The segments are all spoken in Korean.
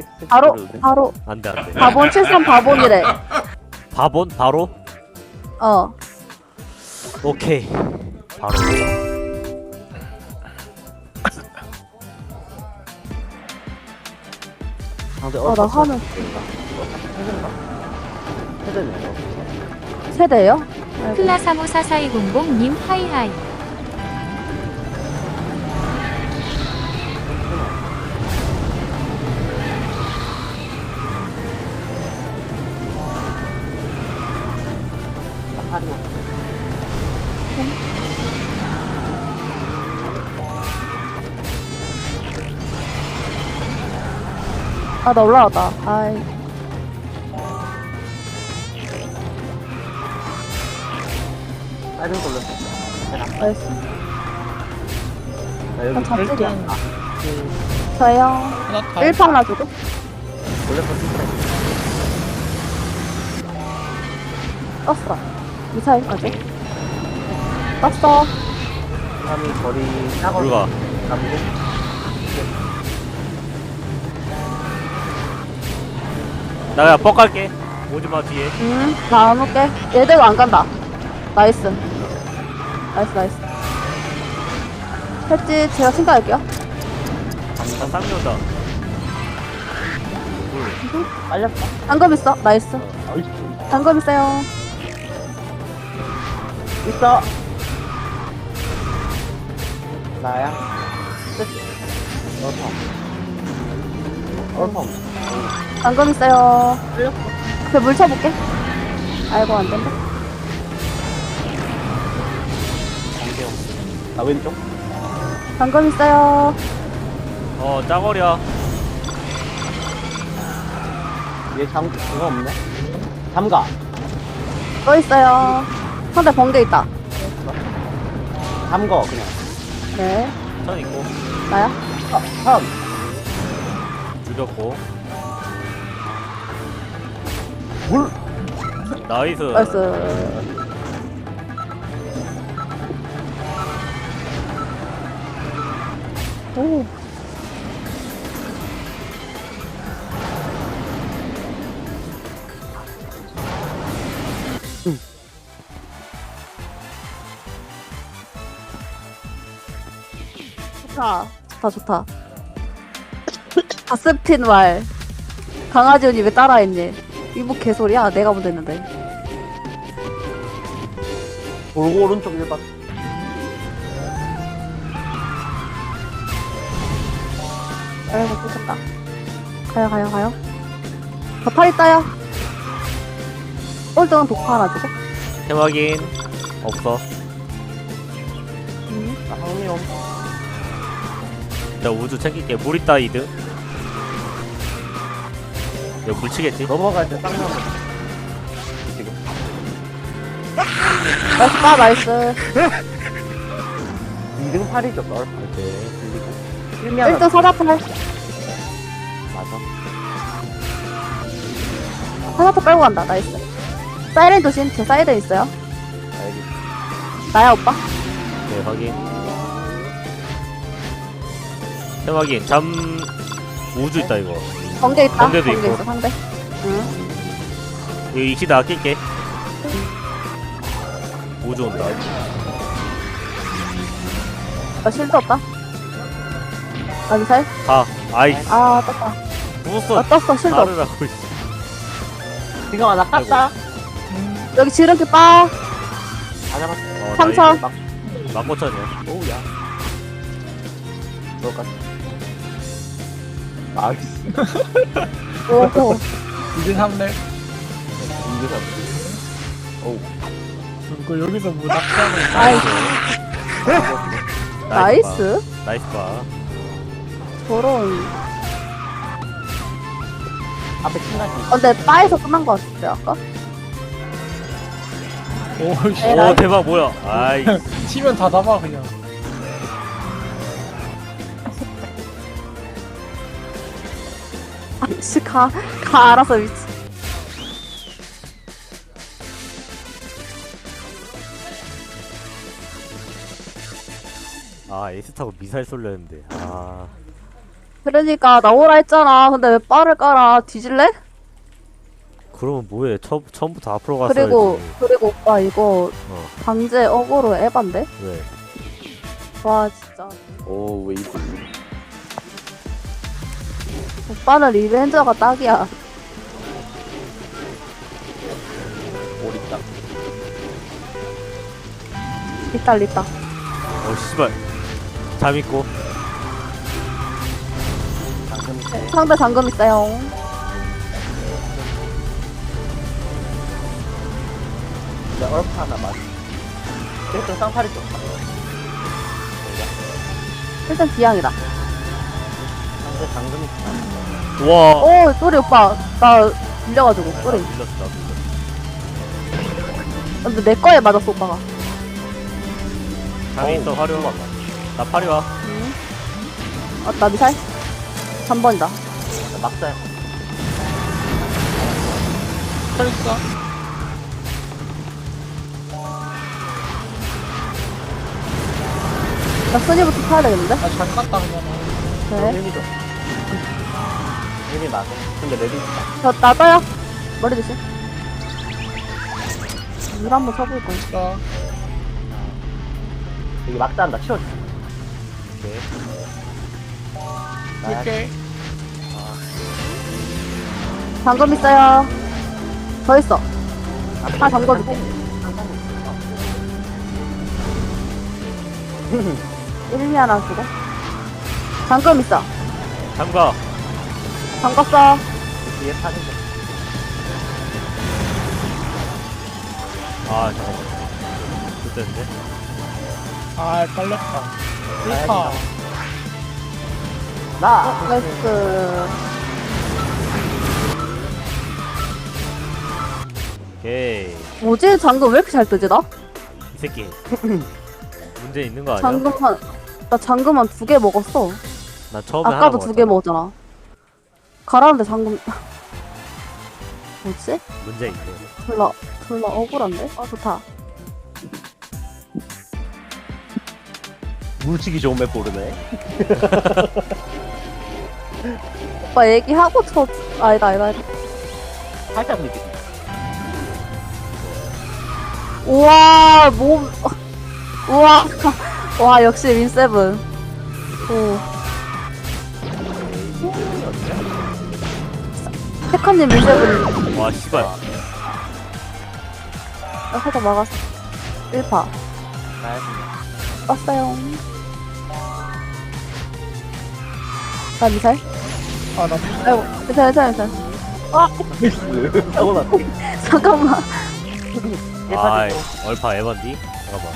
채팅에 섹스 섹스 바로? 바로 안돼 안돼 바본 73 바본이래. 바본 바로 어. 오케이 바로 상대 아나 화면 헤드네 세대예요? 아이고. 클라 3544200님 하이하이 아 나 올라왔다. 아이. 다른 걸렸어 나이스. 나 여기 아, 잡질이야. 아, 저요. 하나 다 1판 놔주고. 걸렸어 진짜 떴어. 미사일 아직. 떴어. 3이 거리 따거 불가 남고 나 그냥 뻑 갈게 오지 마 뒤에 음, 나안 올게. 얘들 안 간다. 나이스. 나이스, 나이스. 했지, 제가 생각할게요. 나 쌍미 온다 빨렸다 당금 있어. 나이스. 당금 있어요. 있어 나야 얼펌 얼펌 당금 있어요. 앞에 물 쳐볼게. 아이고, 안 된다. 장대형 나 왼쪽 당금 있어요. 어 짜거리야 얘장 그거 없네 잠가 또 있어요. 상대 번개 있다. 잠거 그냥 네. 선 있고 나야? 선 죽였고 물 나이스 나이스. 오. 좋다. 좋다, 좋다. 가스핀 말. 강아지 언니 왜 따라했니? 이뭐 개소리야? 내가 먼저 했는데. 돌고 오른쪽 1번 아이고, 쫓았다. 가요, 가요, 가요. 저팔 있다요. 꼴등은 독파 하나 주고. 템 확인 없어 음. 나 황미용 나 우주 챙길게 물 있다 이드 이거 물 치겠지? 넘어갈 때 쌍면 지금 나이스, 빠, 나이스. 2등 8이죠 널 1면 1등 사다팔. 맞아 사다팔 빼고 간다. 나이스. 사이렌 조심. 제 사이렌 있어요. 알겠지 나야, 오빠. 네 확인 템 확인 잠 우주 있다 이거 번개 있다. 번개도 번개 있고. 있어, 상대. 응. 이거 익시다 아낄게 우주 온다 나 실드 없다. 나 미사일? 가 아이 아, 떴다. 나 떴어, 실드 없어. 나를 하고 있어 지금 여기 지름길 빠. 다 잡았어 어, 상처. 막 막고천이야 오우야 너까지 나이 스 오호. 이제 3렙 이게 어우 그 여기서 뭐 낙사를 아이, 나이스 나이스. 봐. 나이스 봐 저런. 앞에 신나지 어, 근데 바에서 끝난 거 같은데, 아까? 오씨 네, 오. 대박 뭐야 아이 치면 다 잡아 그냥 아씨, 가, 가, 알아서 미치. 아 에이스 타고 미사일 쏠려 했는데 아 그러니까 나오라 했잖아. 근데 왜 빠를 깔아? 뒤질래? 그러면 뭐해? 처, 처음부터 앞으로 갔어야지. 그리고 그리고 오빠 이거 어. 방제 어그로 에반데? 왜? 와 진짜. 오 웨이브. 오빠는 리벤저가 딱이야. 리따 리따. 어 씨발. 잠 있고. 방금 상대 잠금 있어요. 내 얼파 하나 맞. 그래서 쌍파리 좀. 일단 기양이다. 상대 방금 있다. 와. 오 소리 오빠 나 밀려가지고 소리. 밀렸다. 근데 내 거에 맞았어 오빠가. 잠이 있어 화려. 나 파리 와. 아나 미사일. 3번이다. 막사야. 털있어 나 순위부터 타야 되겠는데? 아잘 깠다 그냥 네. 좀. 헬미 맞아. 근데 레디 있다. 저 나다야. 머리 조심. 물 한번 쳐볼 거야. 있어 여기 막사 한다. 치워줘. 오케이. 이렇게 잠금 있어요. 더 있어. 아 잠궈줄게. 1미 하나 주고. 잠금 있어. 잠가. 잠갔어. 뒤에 타는 거. 아 잠깐만. 그때인데. 아 깔렸다 1파 나. 나이스. 오케이. 뭐지? 잠금 왜 이렇게 잘 뜨지 나? 이 새끼. 문제 있는 거 아니야? 잠금 한, 나 잠금 한 두 개 먹었어. 나 처음에 하나 아까도 두 개 먹었잖아. 먹었잖아. 가라는데 잠금. 뭐지? 문제 있네. 졸라, 졸라 억울한데? 아, 좋다. 물치기 좋은 맵 고르네. 오빠 얘기하고 쳐. 아니다, 아니다, 아니다. 살짝 밑에. 우와, 몸. 우와. 와, 역시 윈세븐. 오. 테카님 윈세븐. 와 씨발. 나 살짝 막았어. 1파. 나야. 떴어요. 나 미사일? 아나 아이고, 괜찮아, 괜찮아, 괜찮아. 하고 나. 잠깐만. 아 얼파 에반디. 잠깐만.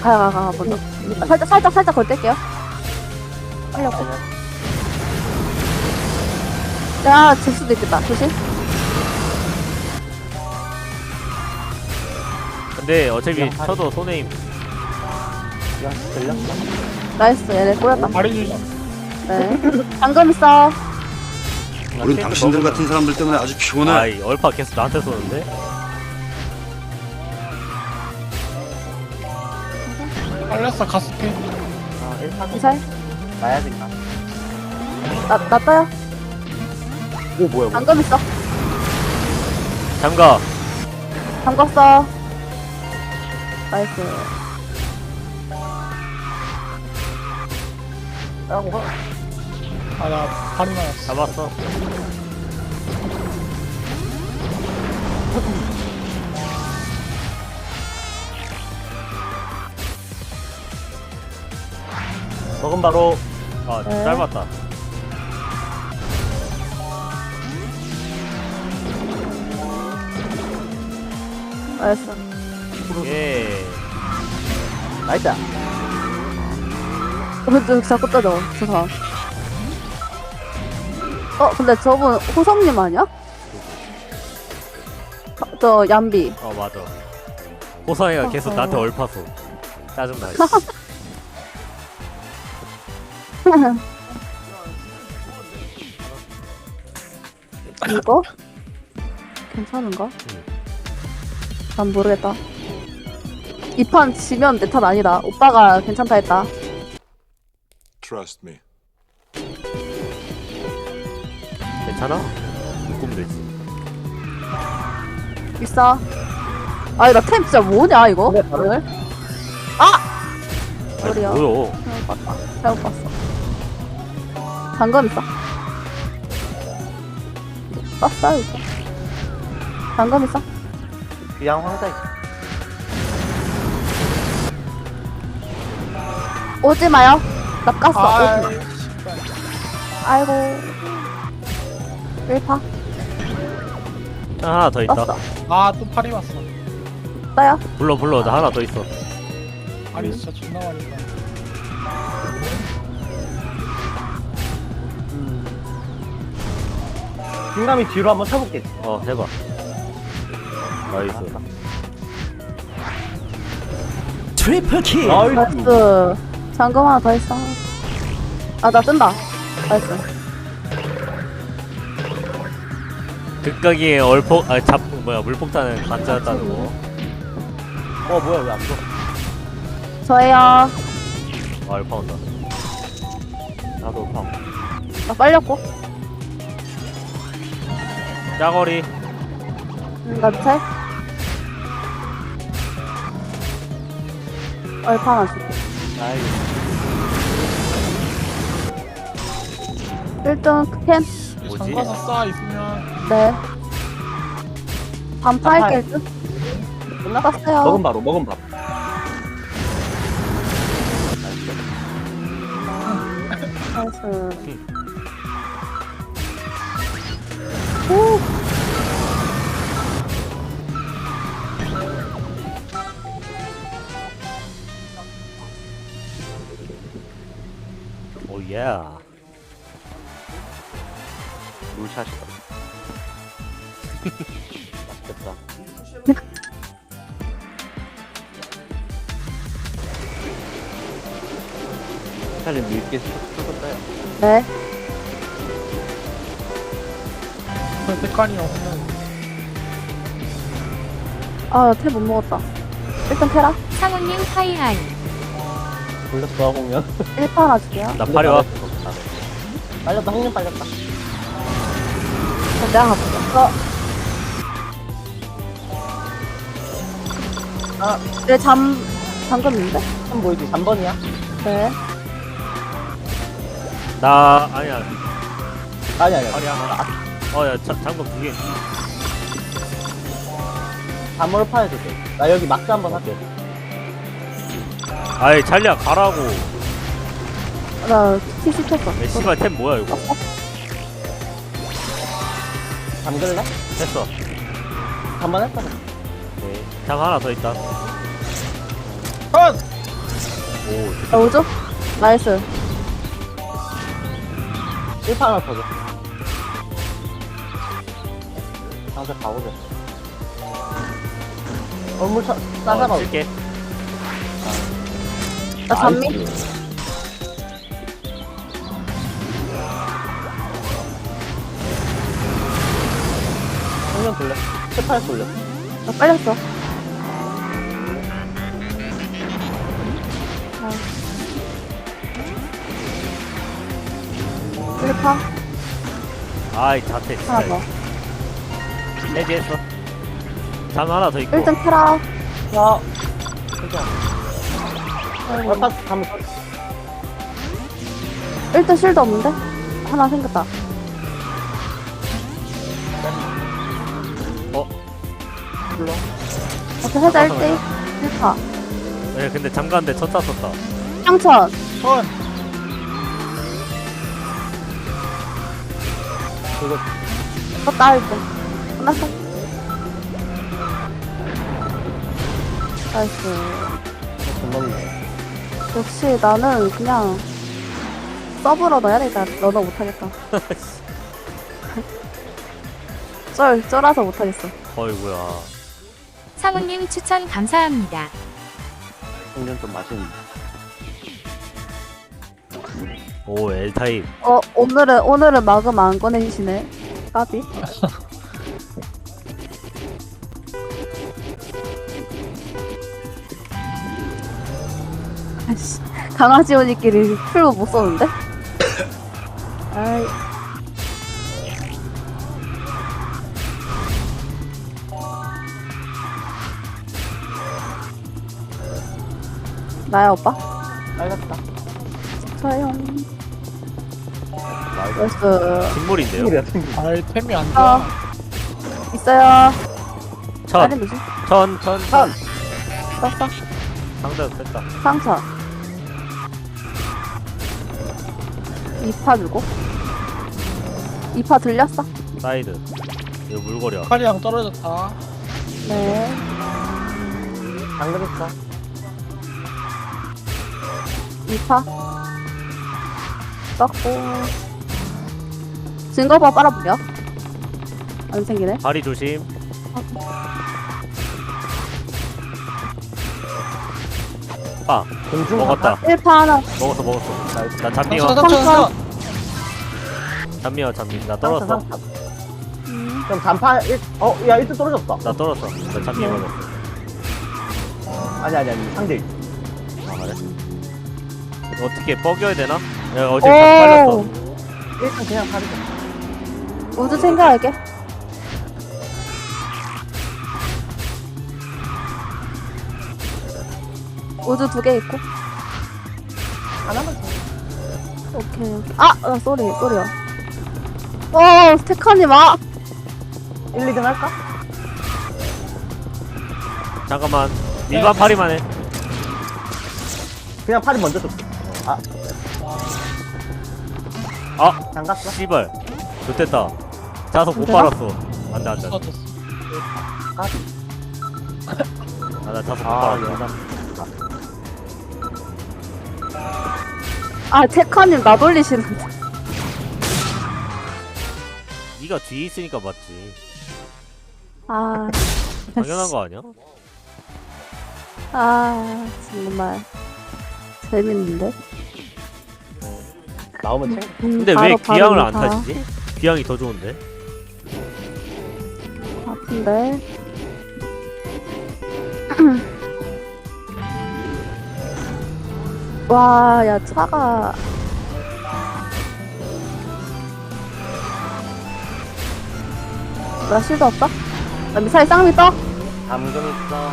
가, 가, 가, 가, 먼저. 살짝, 살짝, 살짝 걸뗄게요. 빨리 고 야, 질 수도 있겠다. 조심. 근데 어차피. 쳐도 손해임. 야, 들렸어. 나이스, 얘네 꼬였다. 주심 네. 잠금 있어. 우린 당신들 같은 사람들 때문에 아주 피곤해. 아이 얼파 계속 나한테 쏘는데. 깔렸어 가스페 아, 1파. 미사일. 나야 된다. 나, 나 떠요. 오, 뭐야, 뭐야. 잠금 있어. 잠가. 잠갔어. 나이스. 가. 아나 발이 맞았어 잡았어. 먹은 바로 아 네. 짧았다. 나이스. 예. 나이스. 오른쪽 자꾸 떠져. 저 사람. 어, 근데 저분 호성님 아니야? 아, 저 얌비. 어 맞아. 호상이가 계속 어허. 나한테 얼파서 짜증나. 이거? 괜찮은가? 난 모르겠다. 이 판 지면 내 탓 아니다. 오빠가 괜찮다 했다. Trust me. 괜찮아? 묶으면 되지. 있어. 아니, 나템 진짜 뭐냐, 이거? 그래, 바로 오늘? 아니, 소리야. 뭐요? 잘못 봤다. 잘못 봤어. 잠금 있어. 떴어, 이거. 잠금 있어. 귀양 황사 있어. 오지 마요. 나 깠어. 오지 마. 아. 아이고. 1파. 아, 하나 더 있다. 떴어. 아, 또 팔이 왔어. 떠요. 불러, 불러. 나 하나 더 있어. 팔이 진짜 존나 많이 와. 중감이 뒤로 한번 쳐볼게. 어, 해봐. 나이스. 트리플 킬. 나이스. 나이스. 잠금 하나 더 있어. 아, 나 뜬다. 나이스. 극각이 얼폭, 아, 잡, 뭐야, 물폭탄은 가짜였다는 거. 어, 뭐야, 왜안 줘? 저예요. 아, 알파 온다. 나도 방. 나 빨렸고. 짜거리. 음, 나 밑에. 얼파 하나 줄게. 나이스. 1등 캔. 뭐지? 잠가서 쌓아 있으면 네. 반파 반팔. 할게, 듯. 끝났어. 떴어요. 먹은 바로, 먹은 바로. 나이스. 오! 오, 예. 물샷이다. 맛있겠다. 차라리 밀게 떠요. 네. 선택관이 없는 아, 태못 먹었다. 일단 테라. 상우님 하이하이. 돌렸어, 공연. 1파 하나 줄게요. 나 팔이 와. 빨렸다, 홍련 빨렸다. 내가 가볼게. 어. 아. 내 잠, 잠금 있는데? 한 보이지? 3번이야? 네. 나, 아니야. 아니, 아니, 팔이 하나. 어, 야, 자, 잠금 두 개. 3월 파야 돼. 나 여기 막자 한번 할게. 아이, 잘리야, 가라고. 나티 시켰어. 야, 씨발, 템 뭐야, 이거. 잠글래? 됐어. 한번 했다. 네. 잠 하나 더 있다. 턴! 오, 나 오죠? 나이스. 1파 하나 더 줘. 상대 가보자. 얼물차 싸잡아. 어, 칠게. 나 잠미? 홍련 돌려. 18 돌려. 나 빨렸어. 아. 1파 아이, 자태, 하나 진짜. 더. 해지했어. 잠 하나 더 있고. 1등 테라. 야. 가면 1등 실드 없는데? 하나 생겼다. 불러. 이렇게 해자 1대 1파. 네, 근데 잠가는데 첫차 썼다. 향천. 턴! 떴다 1등. 끝났어. 나이스. 금방이네. 역시 나는 그냥 서브로 넣어야 되겠다. 너너 못하겠다. 쩔, 쩔어서 못하겠어. 어이구야. 상우님 추천 감사합니다. 홍련 좀 맛있는데. 오, L타입. 어, 오늘은, 오늘은 마금 안 꺼내시네. 까비. 강아지 언니끼리 풀로 못 썼는데? 아이. 나야 오빠? 알겠다. 저요. 나이스. 식물인데요? 야 아이템이 안 좋아. 아, 있어요. 천천천 천 떴어. 상자 뺐다. 상처. 2파 주고? 2파 들렸어? 사이드. 이거 물거려. 칼이랑 떨어졌다. 네. 당근 있어. 2파? 썼고. 증거봐 빨아보려. 안 생기네. 다리 조심. 아, 공중 먹었다. 1파 하나 먹었어, 먹었어. 나이스. 나 잠미어, 상처 상처 상처 잠미어, 잠미. 나 떨었어. 음, 그럼 잔파 1, 어, 야, 1등 떨어졌다. 나 떨었어. 나 잠미 네. 먹었어. 아니, 아니, 아니. 상대 1. 아, 그래? 어떻게 뻐겨야 되나? 야, 어제. 오 1등 그냥 가리자. 우주 생각할게 우주 두 개 있고 하나만 더. 오케이 오케이. 아! 아 쏘리 쏘리야 어 스테카님 아! 1, 2등 할까? 잠깐만. 일반 파리만 해. 그냥 팔이 먼저 줬어. 아, 아, 장갔어? 씨발. 좋됐다. 자석 못 되나? 빨았어. 안 돼, 안 돼. 떨어졌어 까비. 아, 나 자석 못 아, 빨았어. 연합. 아 테카님 나 돌리시는데 네가 뒤에 있으니까 맞지. 아 당연한 거 아니야? 아 정말 재밌는데 나오면 챙겨. 음, 근데 바로, 왜 바로 기왕을 안. 타시지? 기왕이 더 좋은데? 아픈데 와, 야, 차가. 나 실드 없어? 나 미사일 쌍미 떠? 담금 있어.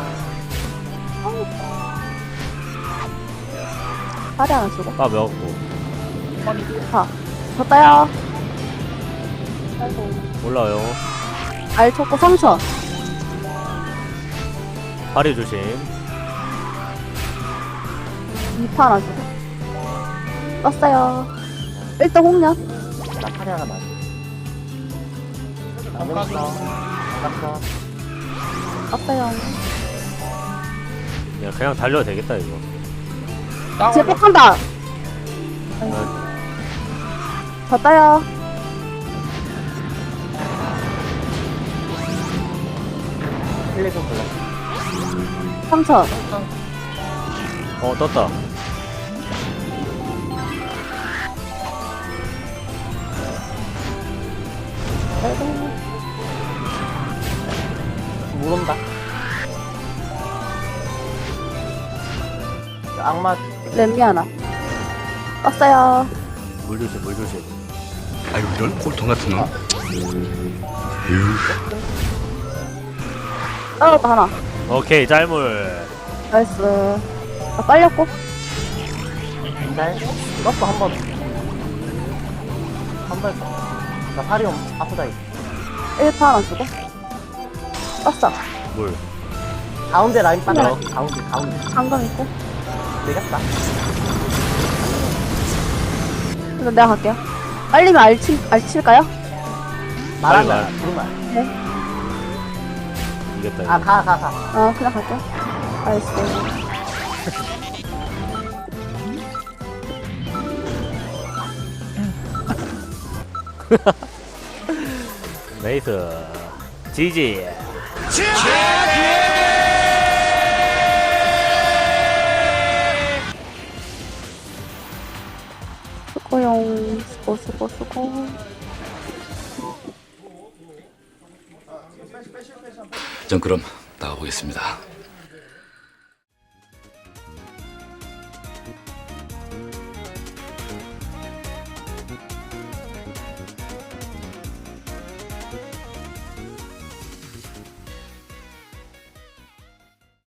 팔이 하나 주고. 아, 매웠고. 자, 졌다요. 올라요. 알 쳤고 상처. 파리 조심. 2파 하나 주고. 떴어요. 1등 홍련. 나 팔이 하나 맞아. 깜깜이. 있어. 장갔어. 떴어요. 그냥, 그냥 달려도 되겠다, 이거. 땅 제폭한다. 졌다요. 힐리 좀 불러. 상처. 어, 떴다. 램미 하나. 떴어요. 물 조심, 물 조심. 아유 이런 꼴통 같은 놈. 떨어졌다 하나. 오케이, 짤물. 나이스. 나 빨렸고. 날 떴어 한 번. 한 번. 나 팔이 옴- 아프다 이거. 1파 하나 주고. 떴어. 물. 가운데 라인 빠져. 어. 가운데 가운데. 방금 있고. 내렸다. 그래서 내가 갈게요. 빨리면 알, 칠, 알 칠까요? 말한다. 말. 부르말. 이겼다, 이거. 아 가 가 가. 어, 그냥 갈게요. 나이스. 네이스. 지지. 수고, 수고, 수고. 전 그럼 나가보겠습니다.